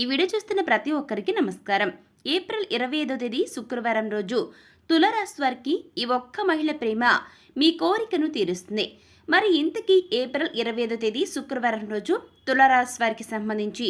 ఈ వీడియో చూస్తున్న ప్రతి ఒక్కరికి నమస్కారం. ఏప్రిల్ ఇరవై ఐదో తేదీ శుక్రవారం రోజు తులరాశి వారికి ఈ ఒక్క మహిళ ప్రేమ మీ కోరికను తీరుస్తుంది. మరి ఇంతకీ ఏప్రిల్ ఇరవై ఐదో తేదీ శుక్రవారం రోజు తులరాశి వారికి సంబంధించి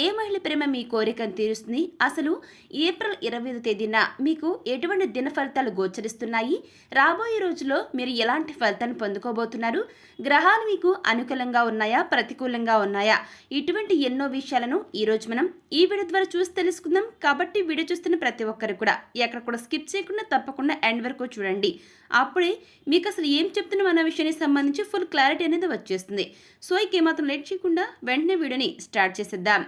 ఏ మహిళ ప్రేమ మీ కోరికను తీరుస్తుంది? అసలు ఏప్రిల్ ఇరవై ఐదు తేదీన మీకు ఎటువంటి దిన ఫలితాలు గోచరిస్తున్నాయి? రాబోయే రోజుల్లో మీరు ఎలాంటి ఫలితాన్ని పొందుకోబోతున్నారు? గ్రహాలు మీకు అనుకూలంగా ఉన్నాయా? ప్రతికూలంగా ఉన్నాయా? ఇటువంటి ఎన్నో విషయాలను ఈరోజు మనం ఈ వీడియో ద్వారా చూసి తెలుసుకుందాం. కాబట్టి వీడియో చూస్తున్న ప్రతి ఒక్కరు కూడా ఎక్కడ కూడా స్కిప్ చేయకుండా తప్పకుండా ఎండ్ వరకు చూడండి. అప్పుడే మీకు అసలు ఏం చెప్తున్నాం అన్న విషయానికి సంబంధించి ఫుల్ క్లారిటీ అనేది వచ్చేస్తుంది. సో ఇక ఏమాత్రం లేట్ చేయకుండా వెంటనే వీడియోని స్టార్ట్ చేసేద్దాం.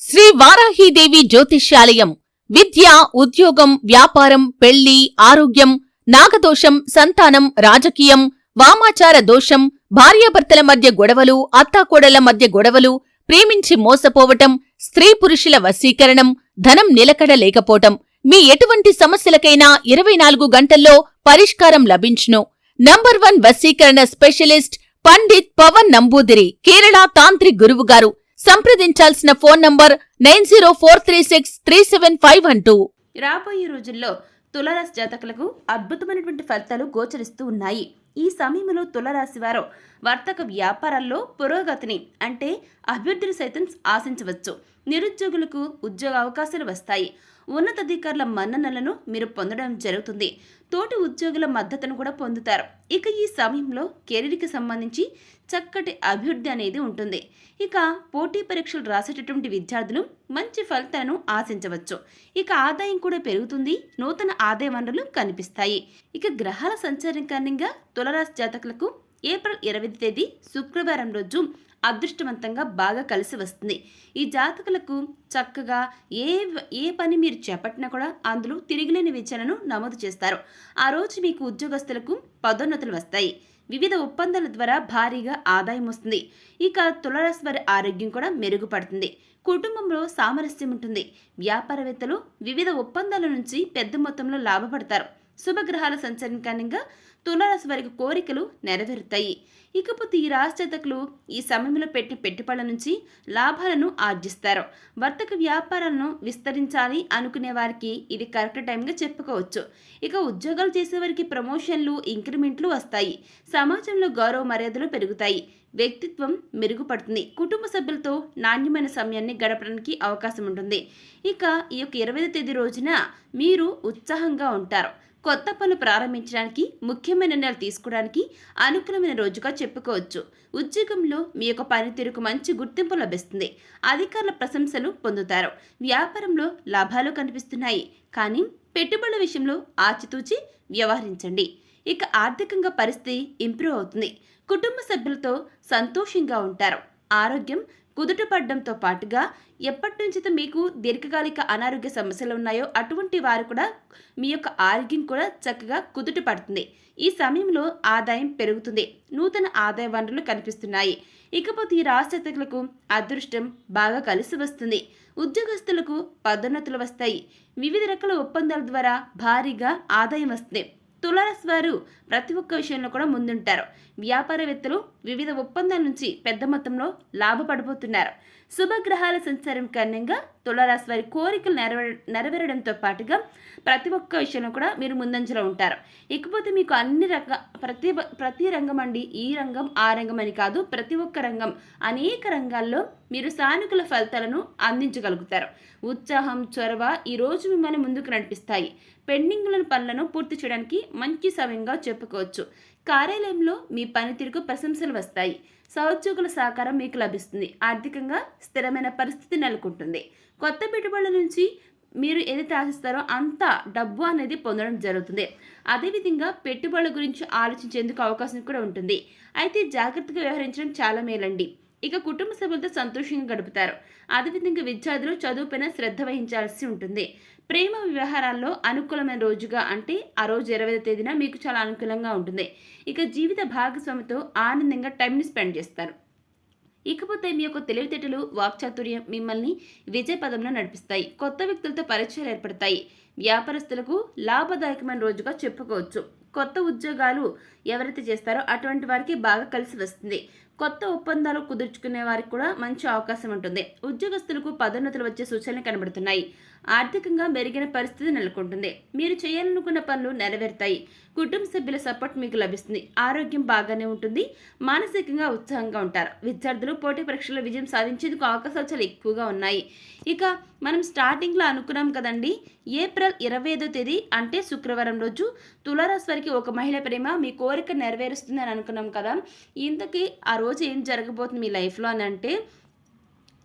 శ్రీ వారాహీదేవి జ్యోతిష్యాలయం. విద్య ఉద్యోగం వ్యాపారం పెళ్ళి ఆరోగ్యం నాగదోషం సంతానం రాజకీయం వామాచార దోషం భార్యాభర్తల మధ్య గొడవలు అత్తాకోడల మధ్య గొడవలు ప్రేమించి మోసపోవటం స్త్రీ పురుషుల వశీకరణం ధనం నిలకడ లేకపోవటం. మీ ఎటువంటి సమస్యలకైనా ఇరవై నాలుగు గంటల్లో పరిష్కారం లభించును. నంబర్ వన్ వశీకరణ స్పెషలిస్ట్ పండిత్ పవన్ నంబూదిరి కేరళ తాంత్రిక్ గురువు గారు. సంప్రదించాల్సిన phone number nine zero four three six three seven five one two. రాబోయే రోజుల్లో తులరాశి జాతకులకు అద్భుతమైనటువంటి ఫలితాలు గోచరిస్తూ ఉన్నాయి. ఈ సమయంలో తులరాశి వారు వర్తక వ్యాపారాల్లో పురోగతిని అంటే అభివృద్ధిని సైతం ఆశించవచ్చు. నిరుద్యోగులకు ఉద్యోగ అవకాశాలు వస్తాయి. ఉన్నతాధికారుల మన్ననలను మీరు పొందడం జరుగుతుంది. తోటి ఉద్యోగుల మద్దతును కూడా పొందుతారు. ఇక ఈ సమయంలో కెరీర్కి సంబంధించి చక్కటి అభివృద్ధి అనేది ఉంటుంది. ఇక పోటీ పరీక్షలు రాసేటటువంటి విద్యార్థులు మంచి ఫలితాలను ఆశించవచ్చు. ఇక ఆదాయం కూడా పెరుగుతుంది. నూతన ఆదాయ వనరులు కనిపిస్తాయి. ఇక గ్రహాల సంచారం కారణంగా తులరాశి జాతకులకు ఏప్రిల్ ఇరవై తేదీ శుక్రవారం రోజు అదృష్టవంతంగా బాగా కలిసి వస్తుంది. ఈ జాతకులకు చక్కగా ఏ ఏ పని మీరు చేపట్టినా కూడా అందులో తిరిగిలేని విచారణను నమోదు చేస్తారు. ఆ రోజు మీకు ఉద్యోగస్తులకు పదోన్నతులు వస్తాయి. వివిధ ఒప్పందాల ద్వారా భారీగా ఆదాయం వస్తుంది. ఇక తులరాశి వారి ఆరోగ్యం కూడా మెరుగుపడుతుంది. కుటుంబంలో సామరస్యం ఉంటుంది. వ్యాపారవేత్తలు వివిధ ఒప్పందాల నుంచి పెద్ద మొత్తంలో లాభపడతారు. శుభగ్రహాల సంచారం కారణంగా తులారాశి వారికి కోరికలు నెరవేరుతాయి. ఇకపోతే ఈ రాశి జాతకులు ఈ సమయంలో పెట్టిన పెట్టుబడుల నుంచి లాభాలను ఆర్జిస్తారు. వర్తక వ్యాపారాలను విస్తరించాలి అనుకునే వారికి ఇది కరెక్ట్ టైంగా చెప్పుకోవచ్చు. ఇక ఉద్యోగాలు చేసేవారికి ప్రమోషన్లు ఇంక్రిమెంట్లు వస్తాయి. సమాజంలో గౌరవ మర్యాదలు పెరుగుతాయి. వ్యక్తిత్వం మెరుగుపడుతుంది. కుటుంబ సభ్యులతో నాణ్యమైన సమయాన్ని గడపడానికి అవకాశం ఉంటుంది. ఇక ఈ యొక్క ఇరవై తేదీ రోజున మీరు ఉత్సాహంగా ఉంటారు. కొత్త పనులు ప్రారంభించడానికి ముఖ్యమైన నిర్ణయాలు తీసుకోవడానికి అనుకూలమైన రోజుగా చెప్పుకోవచ్చు. ఉద్యోగంలో మీ యొక్క పనితీరుకు మంచి గుర్తింపు లభిస్తుంది. అధికారుల ప్రశంసలు పొందుతారు. వ్యాపారంలో లాభాలు కనిపిస్తున్నాయి. కానీ పెట్టుబడుల విషయంలో ఆచితూచి వ్యవహరించండి. ఇక ఆర్థికంగా పరిస్థితి ఇంప్రూవ్ అవుతుంది. కుటుంబ సభ్యులతో సంతోషంగా ఉంటారు. ఆరోగ్యం కుదుటపడడంతో పాటుగా ఎప్పటి నుంచి మీకు దీర్ఘకాలిక అనారోగ్య సమస్యలు ఉన్నాయో అటువంటి వారు కూడా మీ యొక్క ఆరోగ్యం కూడా చక్కగా కుదుట పడుతుంది. ఈ సమయంలో ఆదాయం పెరుగుతుంది. నూతన ఆదాయ వనరులు కనిపిస్తున్నాయి. ఇకపోతే ఈ రాష్ట్రతకులకు అదృష్టం బాగా కలిసి వస్తుంది. ఉద్యోగస్తులకు పదోన్నతులు వస్తాయి. వివిధ రకాల ఒప్పందాల ద్వారా భారీగా ఆదాయం వస్తుంది. తులారాశి వారు ప్రతి ఒక్క విషయంలో కూడా ముందుంటారు. వ్యాపారవేత్తలు వివిధ ఒప్పందాల నుంచి పెద్ద మొత్తంలో లాభపడబోతున్నారు. శుభగ్రహాల సంచారం కారణంగా తులారాశి వారి కోరికలు నెరవేర నెరవేరడంతో పాటుగా ప్రతి ఒక్క విషయంలో కూడా మీరు ముందంజలో ఉంటారు. ఇకపోతే మీకు అన్ని రక ప్రతి ప్రతి రంగం అండి ఈ రంగం ఆ రంగం అని కాదు ప్రతి ఒక్క రంగం అనేక రంగాల్లో మీరు సానుకూల ఫలితాలను అందించగలుగుతారు. ఉత్సాహం చొరవ ఈ రోజు మిమ్మల్ని ముందుకు నడిపిస్తాయి. పెండింగ్లను పనులను పూర్తి చేయడానికి మంచి సమయంగా చెప్పుకోవచ్చు. కార్యాలయంలో మీ పనితీరుకు ప్రశంసలు వస్తాయి. సహోద్యోగుల సహకారం మీకు లభిస్తుంది. ఆర్థికంగా స్థిరమైన పరిస్థితి నెలకొంటుంది. కొత్త పెట్టుబడుల నుంచి మీరు ఏదైతే ఆశిస్తారో అంత డబ్బు అనేది పొందడం జరుగుతుంది. అదేవిధంగా పెట్టుబడుల గురించి ఆలోచించేందుకు అవకాశం కూడా ఉంటుంది. అయితే జాగ్రత్తగా వ్యవహరించడం చాలా మేలండి. ఇక కుటుంబ సభ్యులతో సంతోషంగా గడుపుతారు. అదేవిధంగా విద్యార్థులు చదువుపైన శ్రద్ధ వహించాల్సి ఉంటుంది. ప్రేమ వ్యవహారాల్లో అనుకూలమైన రోజుగా అంటే ఆ రోజు ఇరవై తేదీన మీకు చాలా అనుకూలంగా ఉంటుంది. ఇక జీవిత భాగస్వామితో ఆనందంగా టైంని స్పెండ్ చేస్తారు. ఇకపోతే మీ యొక్క తెలివితేటలు వాక్చాతుర్యం మిమ్మల్ని విజయ పదంలో నడిపిస్తాయి. కొత్త వ్యక్తులతో పరిచయాలు ఏర్పడతాయి. వ్యాపారస్తులకు లాభదాయకమైన రోజుగా చెప్పుకోవచ్చు. కొత్త ఉద్యోగాలు ఎవరైతే చేస్తారో అటువంటి వారికి బాగా కలిసి వస్తుంది. కొత్త ఒప్పందాలు కుదుర్చుకునే వారికి కూడా మంచి అవకాశం ఉంటుంది. ఉద్యోగస్తులకు పదోన్నతులు వచ్చే సూచనలు కనబడుతున్నాయి. ఆర్థికంగా మెరుగైన పరిస్థితి నెలకొంటుంది. మీరు చేయాలనుకున్న పనులు నెరవేరుతాయి. కుటుంబ సభ్యుల సపోర్ట్ మీకు లభిస్తుంది. ఆరోగ్యం బాగానే ఉంటుంది. మానసికంగా ఉత్సాహంగా ఉంటారు. విద్యార్థులు పోటీ పరీక్షల్లో విజయం సాధించేందుకు అవకాశాలు చాలా ఎక్కువగా ఉన్నాయి. ఇక మనం స్టార్టింగ్లో అనుకున్నాం కదండి. ఏప్రిల్ ఇరవై ఐదో తేదీ అంటే శుక్రవారం రోజు తులారాశి వారికి ఒక మహిళ ప్రేమ మీ కోరిక నెరవేరుస్తుంది అని అనుకున్నాం కదా. ఇంతకీ ఆ రోజు ఏం జరగబోతుంది మీ లైఫ్లో అని అంటే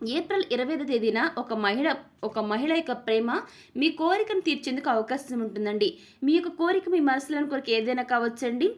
ఏప్రిల్ ఇరవై ఐదో తేదీన ఒక మహిళ ఒక మహిళ యొక్క ప్రేమ మీ కోరికను తీర్చేందుకు అవకాశం ఉంటుందండి. మీ యొక్క కోరిక మీ మనసులోని కోరిక ఏదైనా కావచ్చండి.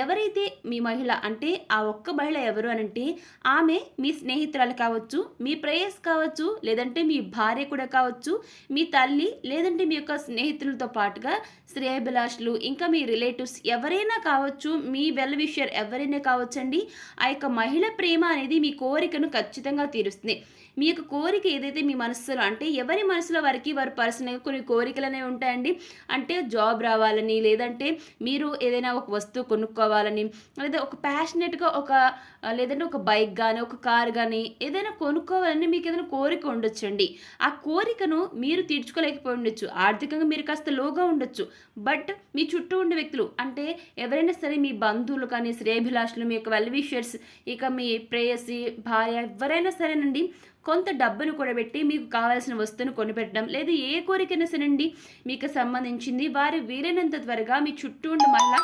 ఎవరైతే మీ మహిళ అంటే ఆ ఒక్క మహిళ ఎవరు అని అంటే ఆమె మీ స్నేహితురాలు కావచ్చు మీ ప్రేయస్ కావచ్చు లేదంటే మీ భార్య కూడా కావచ్చు మీ తల్లి లేదంటే మీ యొక్క స్నేహితులతో పాటుగా శ్రేయభిలాషులు ఇంకా మీ రిలేటివ్స్ ఎవరైనా కావచ్చు మీ వెల్ విషయర్ ఎవరైనా కావచ్చండి. ఆ యొక్క మహిళ ప్రేమ అనేది మీ కోరికను ఖచ్చితంగా తీరుస్తుంది. మీ యొక్క కోరిక ఏదైతే మీ మనస్సులో అంటే ఎవరు మనసులో వారికి వారు పర్సనల్గా కొన్ని కోరికలు అనేవి ఉంటాయండి. అంటే జాబ్ రావాలని లేదంటే మీరు ఏదైనా ఒక వస్తువు కొనుక్కోవాలని లేదా ఒక ప్యాషనెట్గా ఒక లేదంటే ఒక బైక్ కానీ ఒక కార్ కానీ ఏదైనా కొనుక్కోవాలని మీకు ఏదైనా కోరిక ఉండొచ్చండి. ఆ కోరికను మీరు తీర్చుకోలేకపోయి ఉండొచ్చు. ఆర్థికంగా మీరు కాస్త లోగా ఉండొచ్చు. బట్ మీ చుట్టూ ఉండే వ్యక్తులు అంటే ఎవరైనా సరే మీ బంధువులు కానీ శ్రేయభిలాషులు మీ యొక్క వెల్విషర్స్ ఇక మీ ప్రేయసి భార్య ఎవరైనా సరేనండి. కొంత డబ్బును కూడబెట్టి మీకు కావాల్సిన వస్తువును కొనిపెట్టడం లేదా ఏ కోరికైనా సరేనండి మీకు సంబంధించింది వారు వీలైనంత త్వరగా మీ చుట్టూ ఉండే మహిళ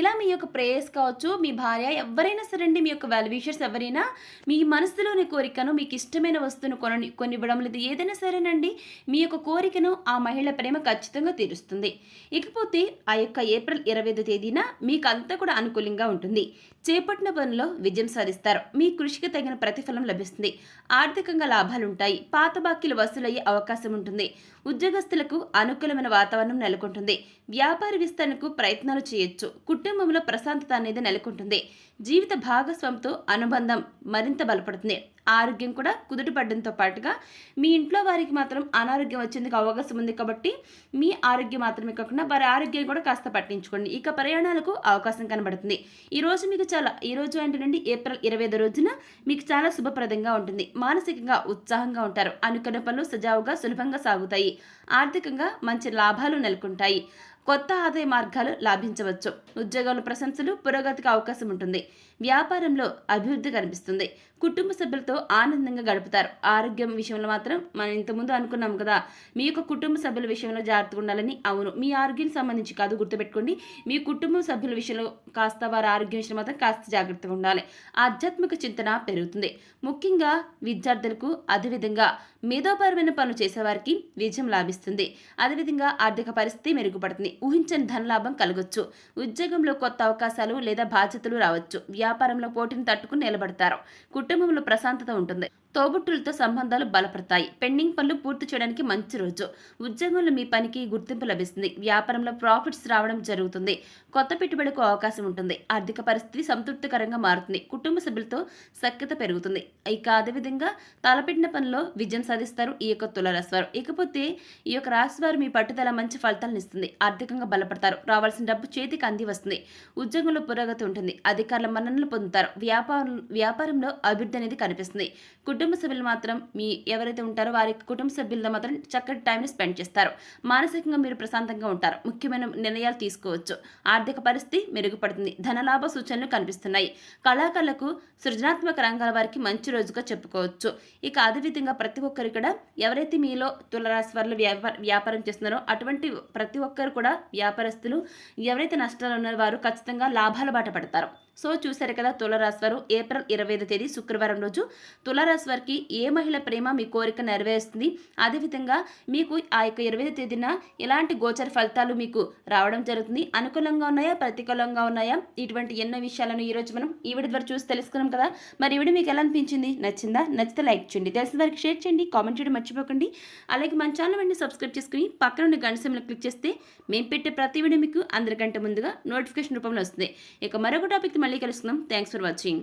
ఇలా మీ యొక్క ప్రేయర్స్ కావచ్చు మీ భార్య ఎవరైనా సరేండి మీ యొక్క వెల్ విషర్స్ ఎవరైనా మీ మనసులోని కోరికను మీకు ఇష్టమైన వస్తువును కొని కొనివ్వడం లేదు. ఏదైనా సరేనండి మీ యొక్క కోరికను ఆ మహిళ ప్రేమ ఖచ్చితంగా తీరుస్తుంది. ఇకపోతే ఆ యొక్క ఏప్రిల్ ఇరవై ఐదు తేదీన మీకు అంతా కూడా అనుకూలంగా ఉంటుంది. చేపట్టిన పనులో విజయం సాధిస్తారు. మీ కృషికి తగిన ప్రతిఫలం లభిస్తుంది. ఆర్థికంగా లాభాలుంటాయి పాత బాకీలు వసూలయ్యే అవకాశం ఉంటుంది. ఉద్యోగస్తులకు అనుకూలమైన వాతావరణం నెలకొంటుంది. వ్యాపార విస్తరణకు ప్రయత్నాలు చేయొచ్చు. కుటుంబంలో ప్రశాంతత అనేది నెలకొంటుంది. జీవిత భాగస్వామితో అనుబంధం మరింత బలపడుతుంది. ఆరోగ్యం కూడా కుదుటపడడంతో పాటుగా మీ ఇంట్లో వారికి మాత్రం అనారోగ్యం వచ్చేందుకు అవకాశం ఉంది కాబట్టి మీ ఆరోగ్యం మాత్రమే కాకుండా వారి ఆరోగ్యం కూడా కాస్త పట్టించుకోండి. ఇక ప్రయాణాలకు అవకాశం కనబడుతుంది. ఈరోజు మీకు చాలా ఈ రోజు నుండి ఏప్రిల్ ఇరవై ఐదు రోజున మీకు చాలా శుభప్రదంగా ఉంటుంది. మానసికంగా ఉత్సాహంగా ఉంటారు. అనుకున్న పనులు సజావుగా సులభంగా సాగుతాయి. ఆర్థికంగా మంచి లాభాలు నెలకొంటాయి. కొత్త ఆదాయ మార్గాలు లాభించవచ్చు. ఉద్యోగాలు ప్రశంసలు పురోగతికి అవకాశం ఉంటుంది. వ్యాపారంలో అభివృద్ధి కనిపిస్తుంది. కుటుంబ సభ్యులతో ఆనందంగా గడుపుతారు. ఆరోగ్యం విషయంలో మాత్రం మనం ఇంతకుముందు అనుకున్నాం కదా. మీ యొక్క కుటుంబ సభ్యుల విషయంలో జాగ్రత్తగా ఉండాలని. అవును మీ ఆరోగ్యానికి సంబంధించి కాదు గుర్తుపెట్టుకోండి. మీ కుటుంబ సభ్యుల విషయంలో కాస్త వారి ఆరోగ్యం విషయంలో మాత్రం కాస్త జాగ్రత్తగా ఉండాలి. ఆధ్యాత్మిక చింతన పెరుగుతుంది. ముఖ్యంగా విద్యార్థులకు అదేవిధంగా మేధోపరమైన పనులు చేసేవారికి విజయం లాభిస్తుంది. అదేవిధంగా ఆర్థిక పరిస్థితి మెరుగుపడుతుంది. ఊహించని ధనలాభం కలగొచ్చు. ఉద్యోగంలో కొత్త అవకాశాలు లేదా బాధ్యతలు రావచ్చు. వ్యాపారంలో పోటీని తట్టుకుని నిలబడతారు. కుటుంబంలో ప్రశాంతత ఉంటుంది. తోబుట్టులతో సంబంధాలు బలపడతాయి. పెండింగ్ పనులు పూర్తి చేయడానికి మంచి రోజు. ఉద్యోగంలో మీ పనికి గుర్తింపు లభిస్తుంది. వ్యాపారంలో ప్రాఫిట్స్ రావడం జరుగుతుంది. కొత్త పెట్టుబడికి అవకాశం ఉంటుంది. ఆర్థిక పరిస్థితి సంతృప్తికరంగా మారుతుంది. కుటుంబ సభ్యులతో సఖ్యత పెరుగుతుంది. ఇక అదేవిధంగా తలపెట్టిన పనిలో విజయం సాధిస్తారు. ఈ యొక్క తులరాశి వారు ఇకపోతే ఈ యొక్క రాశి వారు మీ పట్టుదల మంచి ఫలితాలను ఇస్తుంది. ఆర్థికంగా బలపడతారు. రావాల్సిన డబ్బు చేతికి అంది వస్తుంది. ఉద్యోగంలో పురోగతి ఉంటుంది. అధికారుల మన్ననలు పొందుతారు. వ్యాపారం వ్యాపారంలో అభివృద్ధి అనేది కనిపిస్తుంది. కుటుంబ కుటుంబ సభ్యులు మాత్రం మీ ఎవరైతే ఉంటారో వారి కుటుంబ సభ్యులతో మాత్రం చక్కటి టైంని స్పెండ్ చేస్తారు. మానసికంగా మీరు ప్రశాంతంగా ఉంటారు. ముఖ్యమైన నిర్ణయాలు తీసుకోవచ్చు. ఆర్థిక పరిస్థితి మెరుగుపడుతుంది. ధనలాభ సూచనలు కనిపిస్తున్నాయి. కళాకారులకు సృజనాత్మక రంగాల వారికి మంచి రోజుగా చెప్పుకోవచ్చు. ఇక అదేవిధంగా ప్రతి ఒక్కరు కూడా ఎవరైతే మీలో తులరాశి వారిలో వ్యాపార వ్యాపారం చేస్తున్నారో అటువంటి ప్రతి ఒక్కరు కూడా వ్యాపారస్తులు ఎవరైతే నష్టాలు ఉన్నారో వారు ఖచ్చితంగా లాభాల బాట పడతారు. సో చూశారు కదా తులరాశి వారు ఏప్రిల్ ఇరవై ఐదు తేదీ శుక్రవారం రోజు. తులారాశి వారికి ఏ మహిళ ప్రేమ మీ కోరిక నెరవేరుస్తుంది? అదేవిధంగా మీకు ఆ యొక్క ఇరవై తేదీన ఎలాంటి గోచర ఫలితాలు మీకు రావడం జరుగుతుంది? అనుకూలంగా ఉన్నాయా? ప్రతికూలంగా ఉన్నాయా? ఇటువంటి ఎన్నో విషయాలను ఈరోజు మనం ఈవిడ ద్వారా చూసి తెలుసుకున్నాం కదా. మరి ఈవిడ మీకు ఎలా అనిపించింది? నచ్చిందా? నచ్చితే లైక్ చేయండి. తెలిసిన వారికి షేర్ చేయండి. కామెంట్ చేయడం మర్చిపోకండి. అలాగే మన ఛానల్ వెంటనే సబ్స్క్రైబ్ చేసుకుని పక్కన ఉన్న గంట క్లిక్ చేస్తే మేము పెట్టే ప్రతి వీడియో మీకు అందరికంటే ముందుగా నోటిఫికేషన్ రూపంలో వస్తుంది. ఇక మరొక టాపిక్ మళ్ళీ కలుసుకుందాం. Thanks for watching